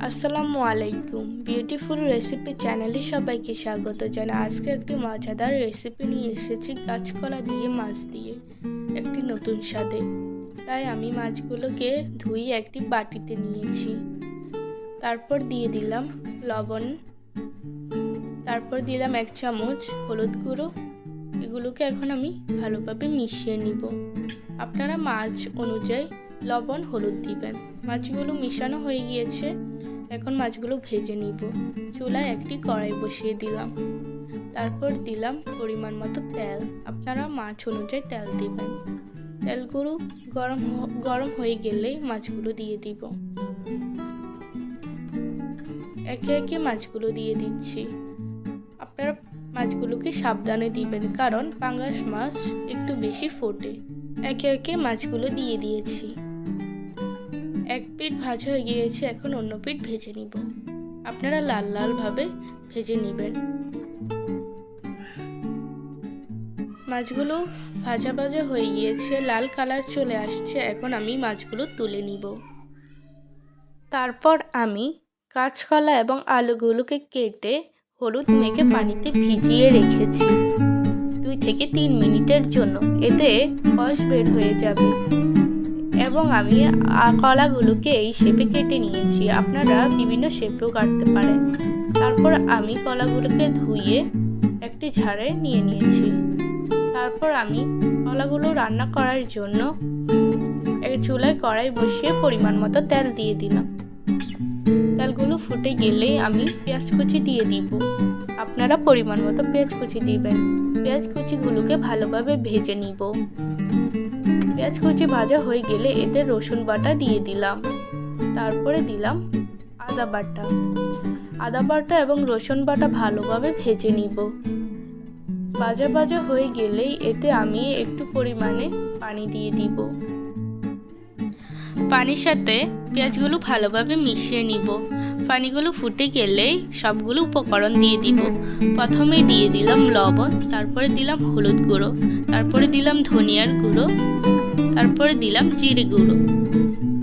আসসালামু আলাইকুম। Beautiful recipe চ্যানেলে সবাইকে স্বাগত জানাই। আজকে একটি মজাদার রেসিপি নিয়ে এসেছি কাঁচকলা দিয়ে, মাছ দিয়ে, একটি নতুন স্বাদে। তাই আমি মাছগুলোকে ধুয়ে একটি বাটিতে নিয়েছি। তারপর দিয়ে দিলাম লবণ। তারপর দিলাম এক চামচ হলুদ গুঁড়ো। এগুলোকে এখন আমি ভালোভাবে মিশিয়ে নিব। আপনারা মাছ অনুযায়ী লবণ, হলুদ দিবেন মাছগুলো মিশানো হয়ে গিয়েছে। এখন মাছগুলো ভেজে নিব। চুলায় একটি কড়াই বসিয়ে দিলাম। তারপর দিলাম পরিমাণ মতো তেল। আপনারা মাছ অনুযায়ী তেল দিবেন। তেলগুলো গরম গরম হয়ে গেলেই মাছগুলো দিয়ে দিব। একে একে মাছগুলো দিয়ে দিচ্ছি। আপনারা মাছগুলোকে সাবধানে দিবেন, কারণ পাঙ্গাস মাছ একটু বেশি ফোটে। একে একে মাছগুলো দিয়ে দিয়েছি। পিঠ ভাজা হয়ে গিয়েছে, এখন অন্য পিঠ ভেজে নিব। আপনারা লাল লাল ভাবে ভেজে নেবেন। মাছগুলো ভাজা ভাজা হয়ে গিয়েছে, লাল কালার চলে আসছে, এখন আমি মাছগুলো তুলে নিব। তারপর আমি কাঁচকলা এবং আলুগুলোকে কেটে হলুদ মেখে পানিতে ভিজিয়ে রেখেছি। দুই থেকে তিন মিনিটের জন্য, এতে কষ বের হয়ে যাবে। এবং আমি কলাগুলোকে এই শেপে কেটে নিয়েছি। আপনারা বিভিন্ন শেপেও কাটতে পারেন। তারপর আমি কলাগুলোকে ধুয়ে একটি ঝাড়ে নিয়ে নিয়েছি। তারপর আমি কলাগুলো রান্না করার জন্য এক চুলায় কড়াই বসিয়ে পরিমাণ মতো তেল দিয়ে দিলাম। তেলগুলো ফুটে গেলেই আমি পেঁয়াজ কুচি দিয়ে দিব। আপনারা পরিমাণ মতো পেঁয়াজ কুচি দিবেন। পেঁয়াজ কুচিগুলোকে ভালোভাবে ভেজে নিব। পেঁয়াজ কুচি ভাজা হয়ে গেলে এতে রসুন বাটা দিয়ে দিলাম। তারপরে দিলাম আদা বাটা। আদা বাটা এবং রসুন বাটা ভালোভাবে ভেজে নিব। ভাজা ভাজা হয়ে গেলেই এতে আমি একটু পরিমাণে পানি দিয়ে দিব। পানির সাথে পেঁয়াজগুলো ভালোভাবে মিশিয়ে নিব। পানিগুলো ফুটে গেলেই সবগুলো উপকরণ দিয়ে দিব। প্রথমে দিয়ে দিলাম লবণ, তারপরে দিলাম হলুদ গুঁড়ো, তারপরে দিলাম ধনিয়ার গুঁড়ো। তারপরে দিলাম জিরে গুঁড়ো।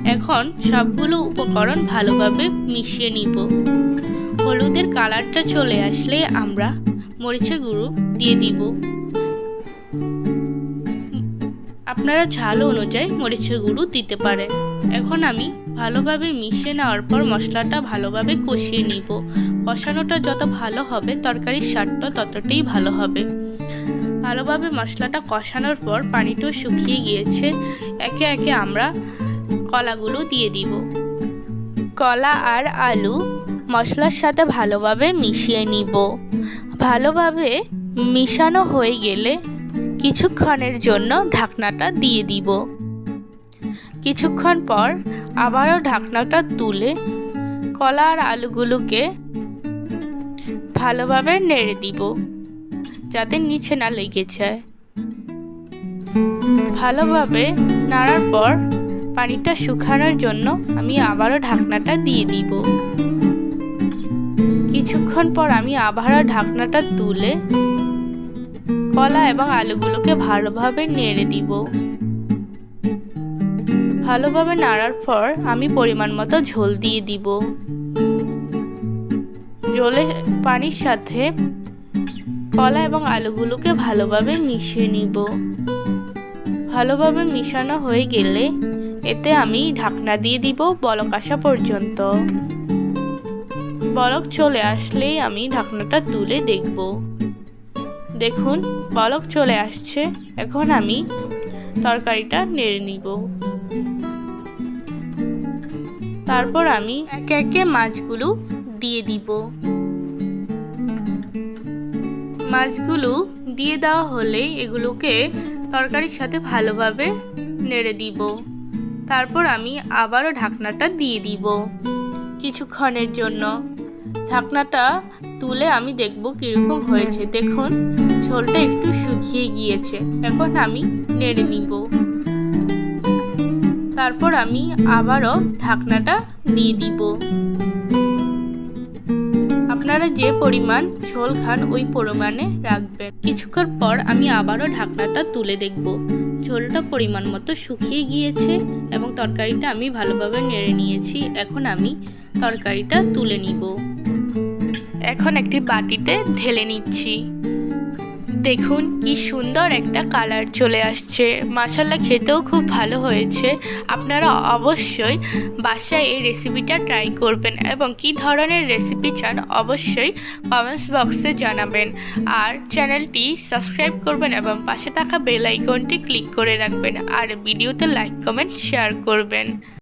এখন সবগুলো উপকরণ ভালোভাবে মিশিয়ে নিব। হলুদের কালারটা চলে আসলে আমরা মরিচের গুঁড়ো দিয়ে দিব। আপনারা ঝাল অনুযায়ী মরিচের গুঁড়ো দিতে পারেন। এখন আমি ভালোভাবে মিশিয়ে নেওয়ার পর মশলাটা ভালোভাবে কষিয়ে নিব। কষানোটা যত ভালো হবে, তরকারির স্বাদটা ততটাই ভালো হবে। ভালোভাবে মশলাটা কষানোর পর পানিটাও শুকিয়ে গিয়েছে, একে একে আমরা কলাগুলো দিয়ে দিব। কলা আর আলু মশলার সাথে ভালোভাবে মিশিয়ে নিব। ভালোভাবে মিশানো হয়ে গেলে কিছুক্ষণের জন্য ঢাকনাটা দিয়ে দিব। কিছুক্ষণ পর আবারও ঢাকনাটা তুলে কলা আর আলুগুলোকে ভালোভাবে নেড়ে দিব। যাতে নিচে না লেগে যায়। ভালোভাবে নাড়ার পর পানিটা শুকানোর জন্য আমি আবারও ঢাকনাটা দিয়ে দিব। কিছুক্ষণ পর আমি আবারও ঢাকনাটা তুলে কলা এবং আলুগুলোকে ভালোভাবে নেড়ে দিব। ভালোভাবে নাড়ার পর আমি পরিমাণ মতো ঝোল দিয়ে দিব। জলে পানির সাথে কলা এবং আলুগুলোকে ভালোভাবে মিশিয়ে নিব। ভালোভাবে মিশানো হয়ে গেলে এতে আমি ঢাকনা দিয়ে দিব বলক আসা পর্যন্ত। বলক চলে আসলেই আমি ঢাকনাটা তুলে দেখব। দেখুন, বলক চলে আসছে। এখন আমি তরকারিটা নেড়ে নিব। তারপর আমি একে একে মাছগুলো দিয়ে দিব। মাছগুলো দিয়ে দেওয়া হলে এগুলোকে তরকারির সাথে ভালোভাবে নেড়ে দিব। তারপর আমি আবারও ঢাকনাটা দিয়ে দিব কিছুক্ষণের জন্য। ঢাকনাটা তুলে আমি দেখব কীরকম হয়েছে। দেখুন, ঝোলটা একটু শুকিয়ে গিয়েছে। এখন আমি নেড়ে নিব। তারপর আমি আবারও ঢাকনাটা দিয়ে দিব। আপনারা যে পরিমাণ ঝোল খান ওই পরিমাণে রাখবেন। কিছুক্ষণ পর আমি আবারও ঢাকনাটা তুলে দেখব। ঝোলটা পরিমাণ মতো শুকিয়ে গিয়েছে এবং তরকারিটা আমি ভালোভাবে নেড়ে নিয়েছি। এখন আমি তরকারিটা তুলে নিব। এখন একটি বাটিতে ঢেলে নিচ্ছি। দেখুন কি সুন্দর একটা কালার চলে আসছে। মাসাল্লা খেতেও খুব ভালো হয়েছে। আপনারা অবশ্যই বাসায় এই রেসিপিটা ট্রাই করবেন এবং কি ধরনের রেসিপি চান অবশ্যই কমেন্টস বক্সে জানাবেন। আর চ্যানেলটি সাবস্ক্রাইব করবেন এবং পাশে থাকা বেল আইকনটি ক্লিক করে রাখবেন। আর ভিডিওতে লাইক কমেন্ট শেয়ার করবেন।